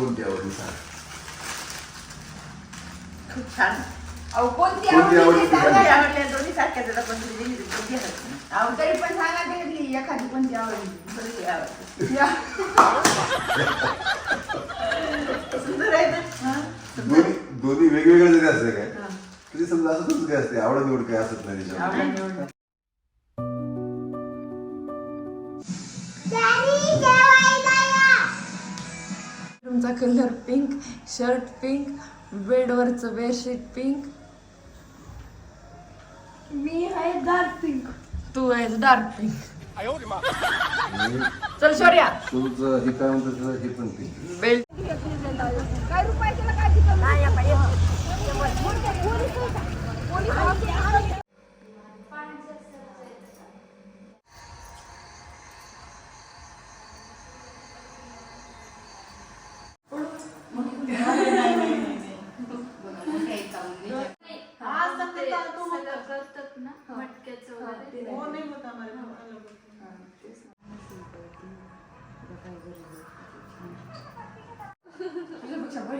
कोणती आवडली सांग खूप छान अहो कोणती कोणती आवडली आवडली ती सांगा. सांगा. आवडल्या दोन्ही सारख्याच आहेत, पण तुझी दिली कोणती आवडली? अहो तरी पण सांगा एखादी कोणती आवडली या. सुंदर आहे ना हा? दोन्ही दोन्ही वेगवेगळे जरी असले काय हा. तरी समजा असं तुझं काय असते आवड निवड काय असत नाही त्याच्यामध्ये आवडली निवडली. रूमचा कलर पिंक शर्ट पिंक बेडवरचं बेडशीट पिंक मी आहे डार्क पिंक तू आहेस डार्क पिंक चल शौर्या. तुझं हे काय म्हणतात त्याला? हे पण ते बेल्ट काय रुपये त्याला काय तिथं? हे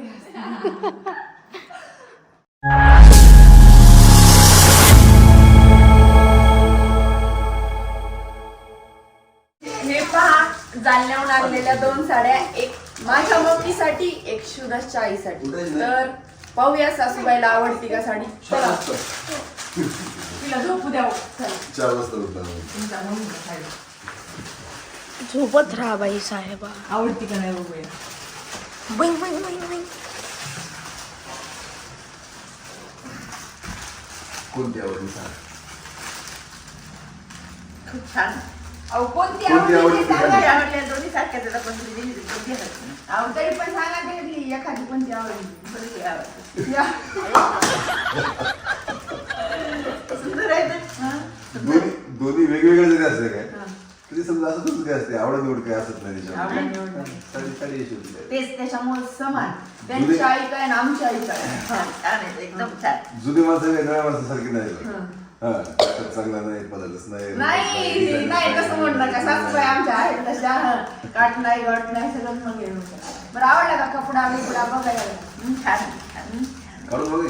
पहा जालन्याहून आणलेल्या दोन साड्या. एक माझ्या मम्मीसाठी एक शिवदासच्या आईसाठी? तर पाहूया सासूबाईला आवडती का साडी. चला. तिला झोपू द्या. चार वाजता झोपत राहा बाई साहेबा. आवडती का नाही बघूया. बाई बाई बाई बाई कोणती आवडली सांग खूप छान अहो कोणती कोणती आवडली आवडली ती सांगा. सांगा. आवडल्या दोन्ही सारख्याच आहेत, पण तुझी दिली कोणती आवडली? अहो तरी पण सांगा त्यातली एखादी कोणती आवडली कोणती आवडली या. सुंदर आहे ना हा? दोन्ही दोन्ही वेगवेगळे जरी असले हा. तरी समजा असं तुझं काय असते आवड निवड काय असत नाही आवड त्याच्यामध्ये निवड. साडी साडी अशी होती काय. तेच त्याच्यामुळे समान त्यांची आई काय आणि आमची आई काय हा, छान आहे एकदम छान जुनी माणसं वेगळ्या माणसासारखी नाही हा चांगला नाही पदार्थच नाही नाही नाही कसं म्हणणार का सासूबाई आमच्या आहेत तशा. काट नाही गट नाही सगळं मग हे होतं. बरं आवडला का कपडा बिपडा बघायला हं, छान छान हं. काढून बघ.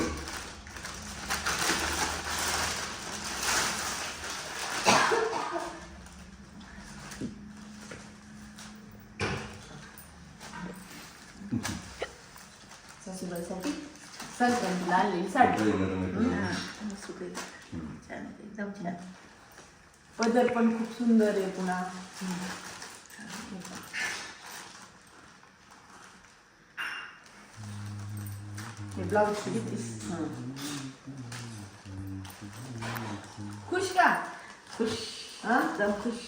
सासूबाईसाठी संक्रांतीला आणलेली साडी इकडे इकडे इकडे. हा, सुकळी. छान आहे, एकदम छान. पदर पण खूप सुंदर आहे पुन्हा. हे ब्लाऊज किती? खुश का? खुश. हा? एकदम खुश.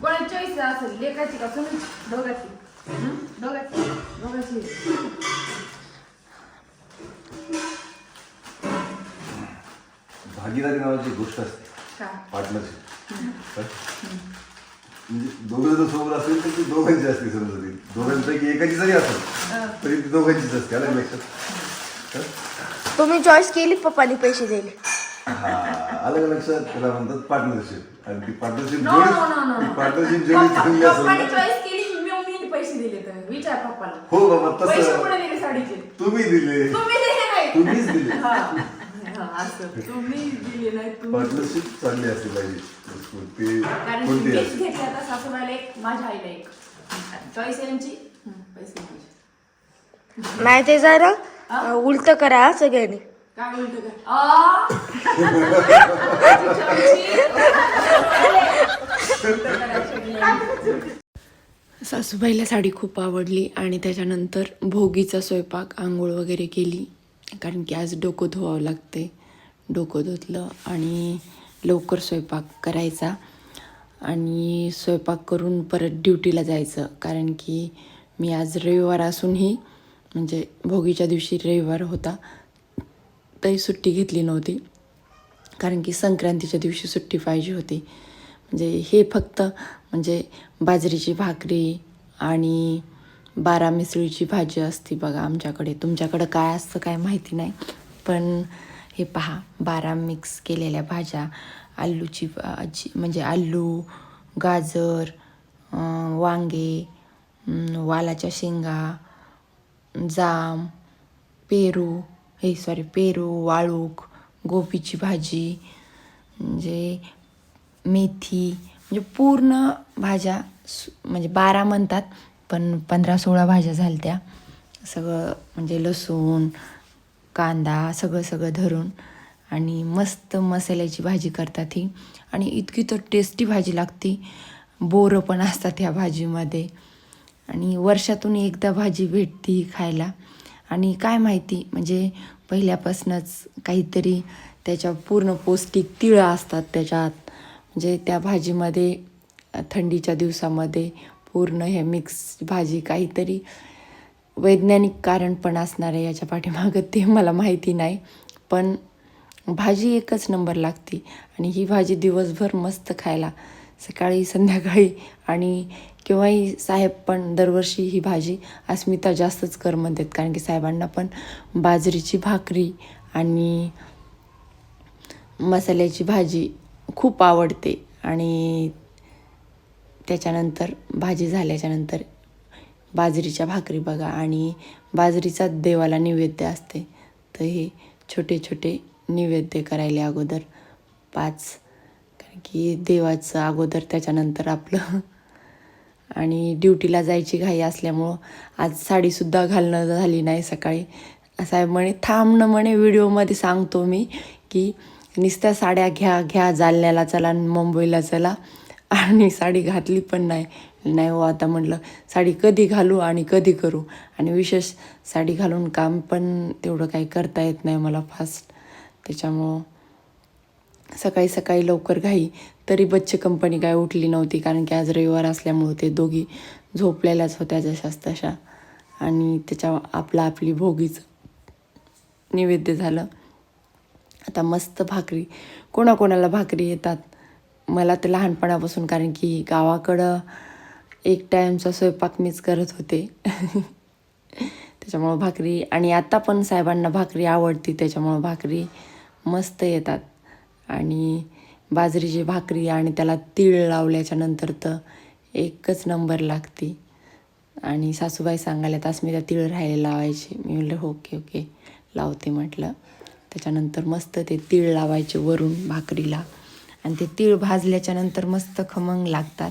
कोणाची चॉईस असेल? लेखाची का तुम्ही हं? दोघाची दोघांची. भागीदारी नावाची गोष्ट असते. पार्टनरशिप म्हणजे दोघं जर सोबत असेल तर ती दोघांची असते समजा ती दोघांपैकी एकाची जरी असेल तरी ती दोघांचीच असते आलं लक्षात? तुम्ही चॉईस केली पप्पानी पैसे दिले. हा का लक्षात? त्याला म्हणतात पार्टनरशिप आणि ती पार्टनरशिप जोडी पार्टनरशिप जेवढी चांगली असेल पप्पाने ना चॉईस केली की मी मी पैसे दिले तर विचार पप्पाला. हो बाबा पैसे तसं कुठे दिले साडीचे? तुम्ही दिले. तुम्ही दिले नाही. तुम्हीच दिले. हा. हा, असं. तुम्ही दिले नाही तुम्ही पार्टनरशिप चांगली असली पाहिजे. ते कारण कोणती मीच घेतल्या आता सासूबाईला एक माझ्या आईला एक. चॉईस यांची. पैसे माझे नाही ते जरा उलट करा सगळ्यांनी. काय उलट काय आ! सासूबाईला साडी खूप आवडली आणि त्याच्यानंतर भोगीचा स्वयंपाक आंघोळ वगैरे केली. कारण की आज डोकं धुवावं लागते. डोकं धुतलं आणि लवकर स्वयंपाक करायचा. आणि स्वयंपाक करून परत ड्युटीला जायचं. कारण की मी आज रविवार असूनही म्हणजे भोगीच्या दिवशी रविवार होता तरी सुट्टी घेतली नव्हती. कारण की संक्रांतीच्या दिवशी सुट्टी पाहिजे होती. म्हणजे हे फक्त म्हणजे बाजरीची भाकरी आणि बारा मिसळीची भाजी असती बघा आमच्याकडे. तुमच्याकडं काय असतं काय माहिती नाही. पण हे पहा बारा मिक्स केलेल्या भाज्या आलूची भाजी म्हणजे आलू गाजर वांगे वालाच्या शेंगा जाम पेरू हे सॉरी पेरू वाळूक गोबीची भाजी म्हणजे मेथी म्हणजे पूर्ण भाज्या सु- म्हणजे बारा म्हणतात पण पंधरा सोळा भाज्या झाल्या त्या सगळं म्हणजे लसूण कांदा सगळं सगळं धरून आणि मस्त मसाल्याची भाजी करतात ही. आणि इतकी तर टेस्टी भाजी लागते. बोरं पण असतात ह्या भाजीमध्ये. आणि वर्षातून एकदा भाजी भेटते खायला. आणि काय माहिती म्हणजे पहिल्यापासूनच काहीतरी त्याच्या पूर्ण पौष्टिक तिळं असतात त्याच्यात. म्हणजे त्या भाजीमध्ये थंडीच्या दिवसामध्ये पूर्ण हे मिक्स भाजी काहीतरी वैज्ञानिक कारण पण असणार आहे याच्या पाठीमागं ते मला माहिती नाही. पण भाजी एकच नंबर लागते आणि ही भाजी दिवसभर मस्त खायला सकाळी संध्याकाळी आणि केव्हाही साहेब पण दरवर्षी ही भाजी अस्मिता जास्तच कर म्हणतात कारण की साहेबांना पण बाजरीची भाकरी आणि मसाल्याची भाजी खूप आवडते आणि त्याच्यानंतर भाजी झाल्याच्यानंतर बाजरीच्या भाकरी बघा आणि बाजरीचा देवाला नैवेद्य असते. तर हे छोटे छोटे नैवेद्य करायला अगोदर पाच कारण की देवाचं अगोदर त्याच्यानंतर आपलं. आणि ड्युटीला जायची घाई असल्यामुळं आज साडीसुद्धा घालणं झाली नाही सकाळी. साहेब म्हणे थांबणं म्हणे व्हिडिओमध्ये सांगतो मी की नुसत्या साड्या घ्या घ्या जालन्याला चला आणि मुंबईला चला. आणि साडी घातली पण नाही. नाही हो आता म्हटलं साडी कधी घालू आणि कधी करू? आणि विशेष साडी घालून काम पण तेवढं काही करता येत नाही मला फास्ट त्याच्यामुळं सकाळी सकाळी लवकर घाई. तरी बच्चे कंपनी काय उठली नव्हती कारण की आज रविवार असल्यामुळं ते दोघी झोपलेल्याच होत्या जशाच तशा. आणि त्याच्या आपला आपली भोगीचं नैवेद्य झालं. आता मस्त भाकरी. कोणाकोणाला भाकरी येतात? मला तर लहानपणापासून कारण की गावाकडं एक टाईमचा स्वयंपाक मीच करत होते. त्याच्यामुळं भाकरी आणि आता पण साहेबांना भाकरी आवडती त्याच्यामुळं भाकरी मस्त येतात. आणि बाजरीची भाकरी आणि त्याला तीळ लावल्याच्या नंतर तर एकच नंबर लागते. आणि सासूबाई सांगायला तास मी त्या तीळ राहायला लावायचे. मी म्हटलं ओके ओके लावते म्हटलं. त्याच्यानंतर मस्त ते तीळ लावायचे वरून भाकरीला. आणि ते तीळ भाजल्याच्यानंतर मस्त खमंग लागतात.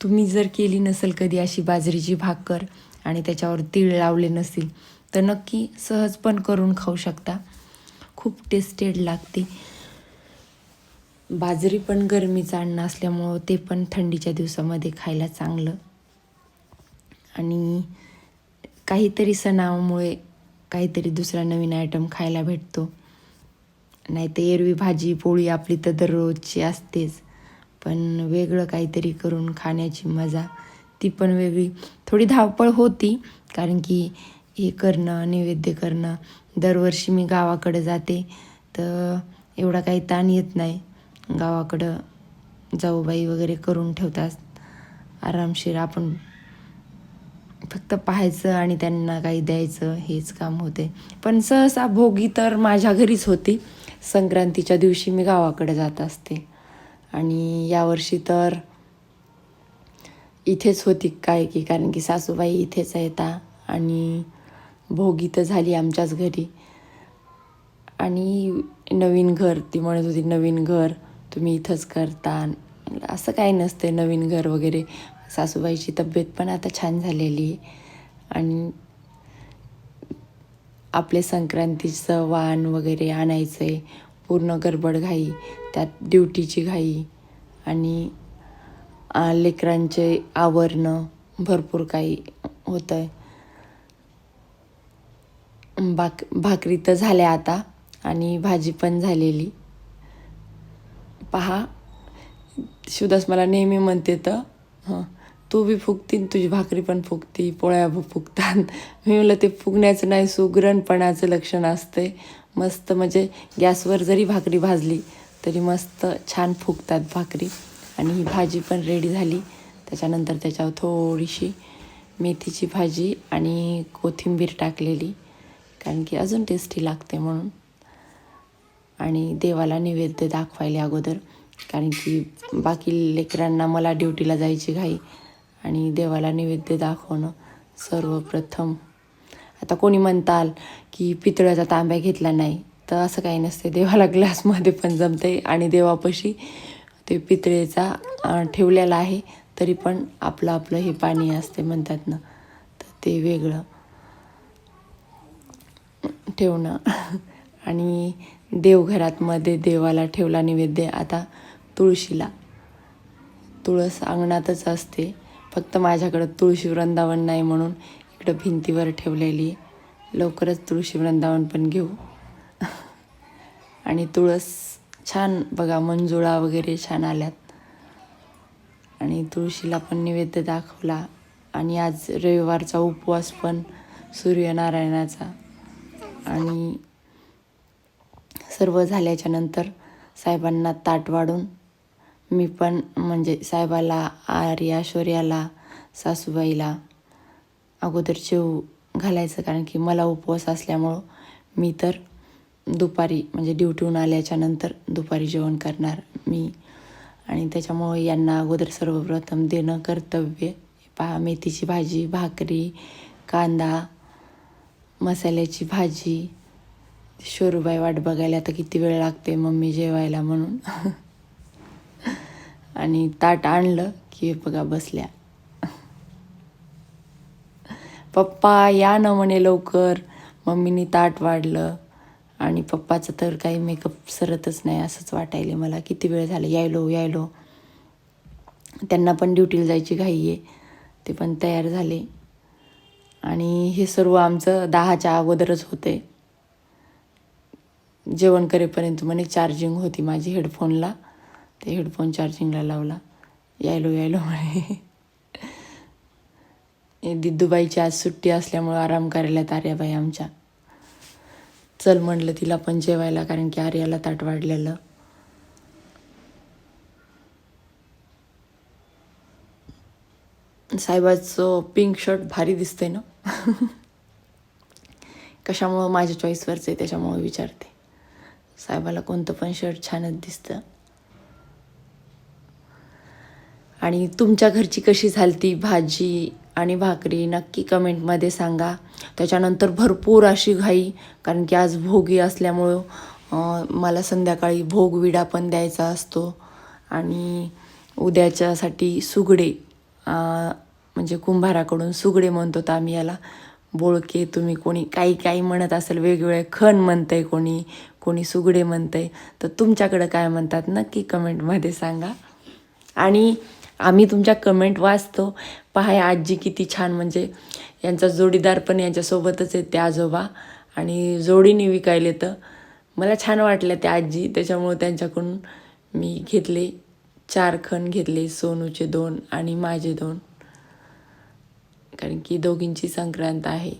तुम्ही जर केली नसेल कधी अशी बाजरीची भाकर आणि त्याच्यावर तीळ लावले नसेल तर नक्की सहज पण करून खाऊ शकता. खूप टेस्टेड लागते. बाजरी पण गरमीचं अन्न असल्यामुळं ते पण थंडीच्या दिवसामध्ये खायला चांगलं. आणि काहीतरी सणामुळे काहीतरी दुसरा नवीन आयटम खायला भेटतो. नाही तर एरवी भाजी पोळी आपली तर दररोजची असतेच. पण वेगळं काहीतरी करून खाण्याची मजा. ती पण वेगळी. थोडी धावपळ होती कारण की हे करणं नैवेद्य करणं दरवर्षी मी गावाकडे जाते. तर एवढा काही ताण येत नाही. गावाकडं जाऊबाई वगैरे करून ठेवतात. आरामशीर आपण फक्त पाहायचं आणि त्यांना काही द्यायचं हेच काम होते. पण सहसा भोगी तर माझ्या घरीच होती. संक्रांतीच्या दिवशी मी गावाकडे जात असते. आणि यावर्षी तर इथेच होती काय की कारण की सासूबाई इथेच येता आणि भोगी तर झाली आमच्याच घरी. आणि नवीन घर ती म्हणत होती नवीन घर तुम्ही इथंच करता. असं काही नसते नवीन घर वगैरे. सासूबाईची तब्येत पण आता छान झालेली. आहे आणि आपले संक्रांतीचं वाण वगैरे आणायचं आहे पूर्ण गडबड घाई त्यात ड्युटीची घाई आणि लेकरांचे आवरणं भरपूर काही होतं आहे भाक भाकरी तर झाल्या आता आणि भाजी पण झालेली. पहा शिवदास मला नेहमी म्हणते तर हं. तू बी फुकतीन तुझी भाकरी पण फुगती पोळ्या फुगतात. मी म्हणलं ते फुगण्याचं नाही सुगरणपणाचं लक्षण असते मस्त म्हणजे गॅसवर जरी भाकरी भाजली तरी मस्त छान फुगतात भाकरी. आणि ही भाजी पण रेडी झाली. त्याच्यानंतर त्याच्यावर थोडीशी मेथीची भाजी आणि कोथिंबीर टाकलेली. कारण की अजून टेस्टी लागते म्हणून. आणि देवाला नैवेद्य दाखवायला अगोदर. कारण की बाकी लेकरांना मला ड्युटीला जायची घाई. आणि देवाला नैवेद्य दाखवणं सर्वप्रथम. आता कोणी म्हणताल की पितळ्याचा तांब्या घेतला नाही तर असं काही नसते. देवाला ग्लासमध्ये पण जमते आणि देवापाशी ते पितळेचा ठेवलेला आहे तरी पण आपलं आपलं हे पाणी असते म्हणतात ना तर ते वेगळं ठेवणं. आणि देवघरात मध्ये देवाला ठेवला नैवेद्य आता तुळशीला. तुळस अंगणातच असते. फक्त माझ्याकडं तुळशी वृंदावन नाही म्हणून इकडं भिंतीवर ठेवलेली. लवकरच तुळशी वृंदावन पण घेऊ. आणि तुळस छान बघा मंजुळा वगैरे छान आल्यात. आणि तुळशीला पण नैवेद्य दाखवला. आणि आज रविवारचा उपवास पण सूर्यनारायणाचा. आणि सर्व झाल्याच्यानंतर साहेबांना ताट वाढून मी पण म्हणजे साहेबाला आर्या शौर्याला सासूबाईला अगोदर जेव घालायचं कारण की मला उपवास असल्यामुळं मी तर दुपारी म्हणजे ड्युटीहून आल्याच्यानंतर दुपारी जेवण करणार मी. आणि त्याच्यामुळे यांना अगोदर सर्वप्रथम देणं कर्तव्य. पहा मेथीची भाजी भाकरी कांदा मसाल्याची भाजी. शोरूबाई वाट बघायला आता किती वेळ लागते मम्मी जेवायला म्हणून. आणि ताट आणलं की बघा बसल्या. पप्पा या न म्हणे लवकर. मम्मीनी ताट वाढलं आणि पप्पाचं तर काही मेकअप सरतच नाही असंच वाटायले मला. किती वेळ झाला? यायलो यायलो. त्यांना पण ड्युटीला जायची घाई आहे ते पण तयार झाले. आणि हे सर्व आमचं दहाच्या अगोदरच होते. जेवण करेपर्यंत म्हणे चार्जिंग होती माझी हेडफोनला ते हेडफोन चार्जिंगला लावला. यायलो यायलो म्हणे. हे दिद्दूबाईची आज सुट्टी असल्यामुळं आराम करायला आर्याबाई आमच्या. चल म्हणलं तिला पण जेवायला कारण की आर्याला ताट वाढलेलं. साहेबाचं पिंक शर्ट भारी दिसतंय ना? कशामुळं माझ्या चॉईसवरचं आहे त्याच्यामुळं विचारते. साहेबाला कोणतं पण शर्ट छानच दिसतं. आणि तुमच्या घरची कशी झालती भाजी आणि भाकरी नक्की कमेंटमध्ये सांगा. त्याच्यानंतर भरपूर अशी घाई कारण की आज भोगी असल्यामुळं मला संध्याकाळी भोगविडा पण द्यायचा असतो. आणि उद्याच्यासाठी सुगडे म्हणजे कुंभाराकडून सुगडे म्हणतो तर आम्ही याला. बोळके तुम्ही कोणी काही काही म्हणत असेल वेगवेगळे खण म्हणतंय कोणी कोणी सुगडे म्हणतंय. तर तुमच्याकडं काय म्हणतात नक्की कमेंटमध्ये सांगा. आणि आम्ही तुमच्या कमेंट वाचतो. पहा आजी किती छान म्हणजे यांचा जोडीदार पण यांच्यासोबतच आहे ते आजोबा. आणि जोडीने विकायले तर मला छान वाटलं त्या आजी. त्याच्यामुळं त्यांच्याकडून मी घेतले चार खण घेतले सोनूचे दोन आणि माझे दोन. कारण की दोघींची संक्रांत आहे.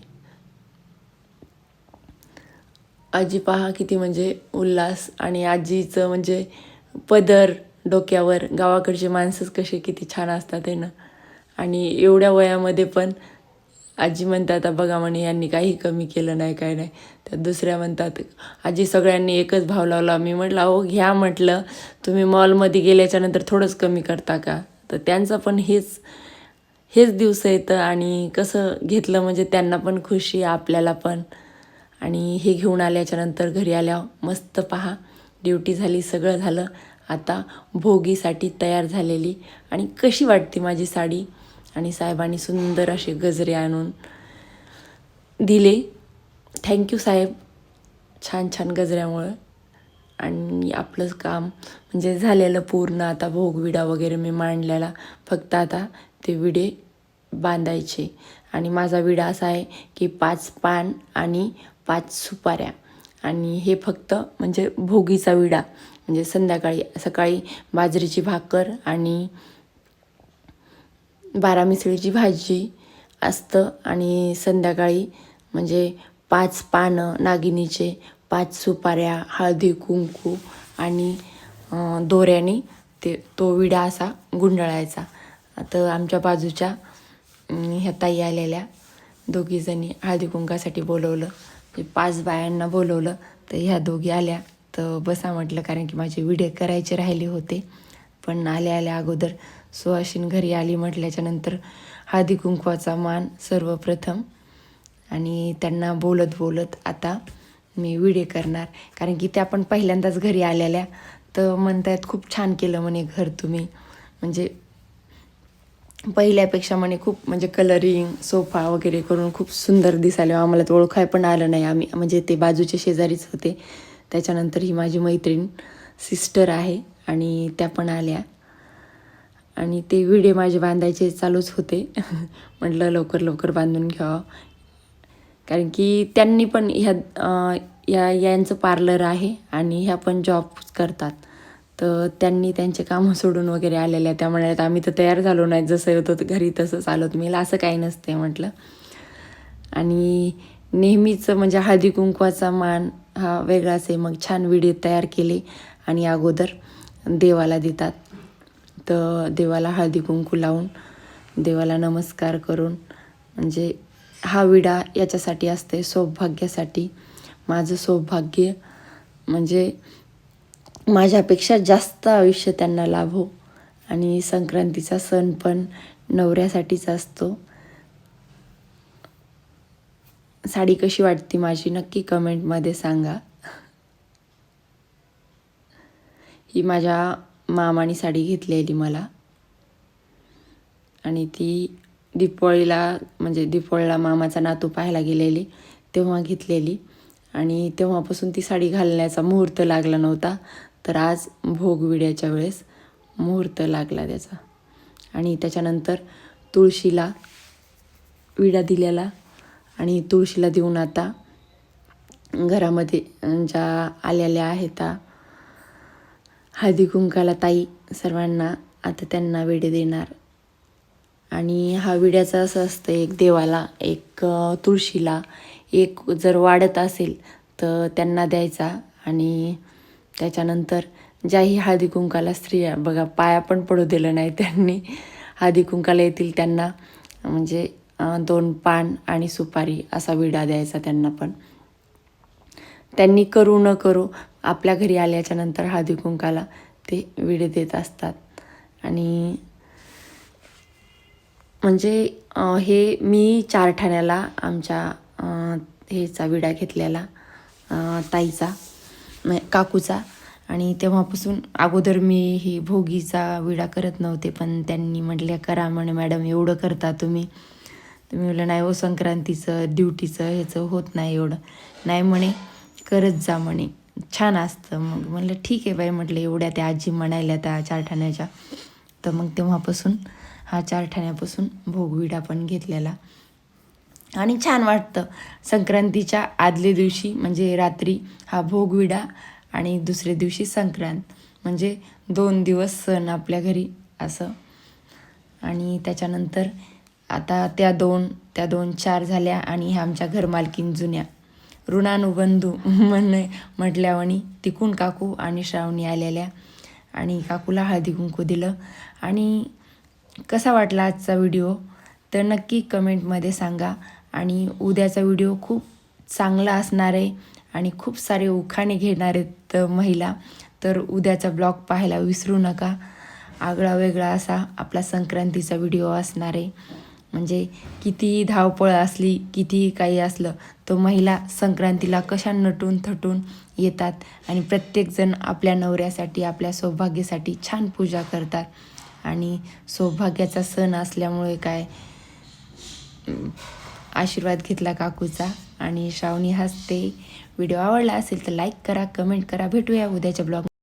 आजी पहा किती म्हणजे उल्हास आणि आजीचं म्हणजे पदर. डोक्यावर गावाकडचे माणसंच कसे किती छान असतात आहे ना? आणि एवढ्या वयामध्ये पण आजी म्हणतात "आता बघा म्हणे यांनी काही कमी केलं नाही काय नाही. तर दुसऱ्या म्हणतात आजी सगळ्यांनी एकच भाव लावला. मी म्हटलं अहो घ्या म्हटलं. तुम्ही मॉलमध्ये गेल्याच्यानंतर थोडंच कमी करता का? तर त्यांचं पण हेच हेच दिवस येतं आणि कसं घेतलं म्हणजे त्यांना पण खुशी आपल्याला पण. आणि हे घेऊन आल्याच्यानंतर घरी आल्या मस्त पहा ड्युटी झाली सगळं झालं. आता भोगीसाठी तयार झालेली आणि कशी वाटते माझी साडी? आणि साहेबांनी सुंदर असे गजरे आणून दिले. थँक्यू साहेब. छान छान गजऱ्यामुळं. आणि आपलं काम म्हणजे झालेलं पूर्ण आता भोगविडा वगैरे मी मांडलेला. फक्त आता ते विडे बांधायचे. आणि माझा विडा असा आहे की पाच पान आणि पाच सुपाऱ्या. आणि हे फक्त म्हणजे भोगीचा विडा म्हणजे संध्याकाळी सकाळी बाजरीची भाकर आणि बारा मिसळीची भाजी असतं आणि संध्याकाळी म्हणजे पाच पानं नागिनीचे पाच सुपाऱ्या हळदी कुंकू आणि दोऱ्याने ते तो विडा असा गुंडाळायचा. आता आमच्या बाजूच्या ह्या ताई आलेल्या दोघीजणी हळदी कुंकासाठी बोलवलं. पाच बायांना बोलवलं तर ह्या दोघी आल्या. तर बसा म्हटलं कारण की माझे व्हिडिओ करायचे राहिले होते. पण आल्या आल्या अगोदर सुहाशीन घरी आली म्हटल्याच्या नंतर हळदी कुंकवाचा मान सर्वप्रथम. आणि त्यांना बोलत बोलत आता मी व्हिडिओ करणार. कारण की त्या पण पहिल्यांदाच घरी आलेल्या. तर म्हणतायत खूप छान केलं म्हणे घर तुम्ही. म्हणजे पहिल्यापेक्षा म्हणे खूप म्हणजे कलरिंग सोफा वगैरे करून खूप सुंदर दिसायला आम्हाला तर ओळखाय पण आलं नाही आम्ही. म्हणजे ते बाजूचे शेजारीच होते. त्याच्यानंतर ही माझी मैत्रीण सिस्टर आहे आणि त्या पण आल्या. आणि ते विडे माझे बांधायचे चालूच होते. म्हटलं लवकर लवकर बांधून घ्यावं कारण की त्यांनी पण ह्या या यांचं पार्लर आहे आणि ह्या पण जॉब करतात. तर त्यांनी त्यांचे कामं सोडून वगैरे आलेल्या त्या म्हणाल्यात आम्ही तर तयार झालो नाही. जसं होतं घरी तसंच आलो तुम्ही असं काही नसते म्हटलं. आणि नेहमीच म्हणजे हळदी कुंकवाचा मान हा वेगळाच आहे. मग छान व्हिडिओ तयार केले आणि अगोदर देवाला देतात. तर देवाला हळदी कुंकू लावून देवाला नमस्कार करून म्हणजे हा विडा याच्यासाठी असते सौभाग्यासाठी. माझं सौभाग्य म्हणजे माझ्यापेक्षा जास्त आयुष्य त्यांना लाभो. आणि संक्रांतीचा सण पण नवऱ्यासाठीच असतो. साडी कशी वाटते माझी नक्की कमेंटमध्ये सांगा. ही माझ्या मामाने साडी घेतलेली मला. आणि ती दिपोळीला म्हणजे दिपोळीला मामाचा नातू पाहायला गेलेली तेव्हा घेतलेली. आणि तेव्हापासून ती साडी घालण्याचा मुहूर्त लागला नव्हता. तर आज भोग विड्याच्या वेळेस मुहूर्त लागला त्याचा. आणि त्याच्यानंतर तुळशीला विडा दिलेला आणि तुळशीला देऊन आता घरामध्ये ज्या आलेल्या आहेत त्या हळदी कुंकाला ताई सर्वांना आता त्यांना विडे देणार. आणि हा विड्याचा असं असतं एक देवाला एक तुळशीला एक जर वाढत असेल तर त्यांना द्यायचा आणि त्याच्यानंतर ज्याही हळदी कुंकाला स्त्रिया बघा पाया पण पडू दिलं नाही त्यांनी. हळदी कुंकाला येतील त्यांना म्हणजे दोन पान आणि सुपारी असा विडा द्यायचा त्यांना पण. त्यांनी करू न करू आपल्या घरी आल्याच्यानंतर हळदी कुंकाला ते विडे देत असतात. आणि म्हणजे हे मी चार ठाण्याला आमच्या ह्याचा हेचा विडा घेतलेला ताईचा. म्हणजे काकूचा. आणि तेव्हापासून अगोदर मी ही भोगीचा विडा करत नव्हते पण त्यांनी म्हटले करा म्हणे मॅडम एवढं करता तुम्ही. तुम्ही म्हटलं नाही हो संक्रांतीचं ड्युटीचं ह्याचं होत नाही एवढं. नाही म्हणे करत जा म्हणे. छान असतं. मग म्हणलं ठीक आहे बाई म्हटलं एवढ्या त्या आजी म्हणायल्या त्या चार ठाण्याच्या तर मग तेव्हापासून हा चार ठाण्यापासून भोगविडा पण घेतलेला. आणि छान वाटतं. संक्रांतीच्या आदल्या दिवशी म्हणजे रात्री हा भोगविडा आणि दुसऱ्या दिवशी संक्रांत. म्हणजे दोन दिवस सण आपल्या घरी असं. आणि त्याच्यानंतर आता त्या दोन त्या दोन चार झाल्या आणि ह्या आमच्या घरमालकीन जुन्या. ऋणानुबंधू म्हण म्हटल्यावणी तिकून काकू आणि श्रावणी आलेल्या आणि काकूला हळदी कुंकू दिलं. आणि कसा वाटला आजचा व्हिडिओ? तर नक्की कमेंटमध्ये सांगा. आणि उद्याचा व्हिडिओ खूप चांगला असणार आहे आणि खूप सारे उखाणे घेणार आहेत महिला. तर उद्याचा ब्लॉग पाहायला विसरू नका. आगळा वेगळा असा आपला संक्रांतीचा व्हिडिओ असणार आहे. म्हणजे कितीही धावपळ असली कितीही काही असलं तर महिला संक्रांतीला कशा नटून थटून येतात आणि प्रत्येकजण आपल्या नवऱ्यासाठी आपल्या सौभाग्यासाठी छान पूजा करतात. आणि सौभाग्याचा सण असल्यामुळे काय आशीर्वाद घेतला काकूचा. आणि श्रावणी हसते व्हिडिओ आवडला असेल तर लाईक करा कमेंट करा. भेटूया उद्याच्या ब्लॉग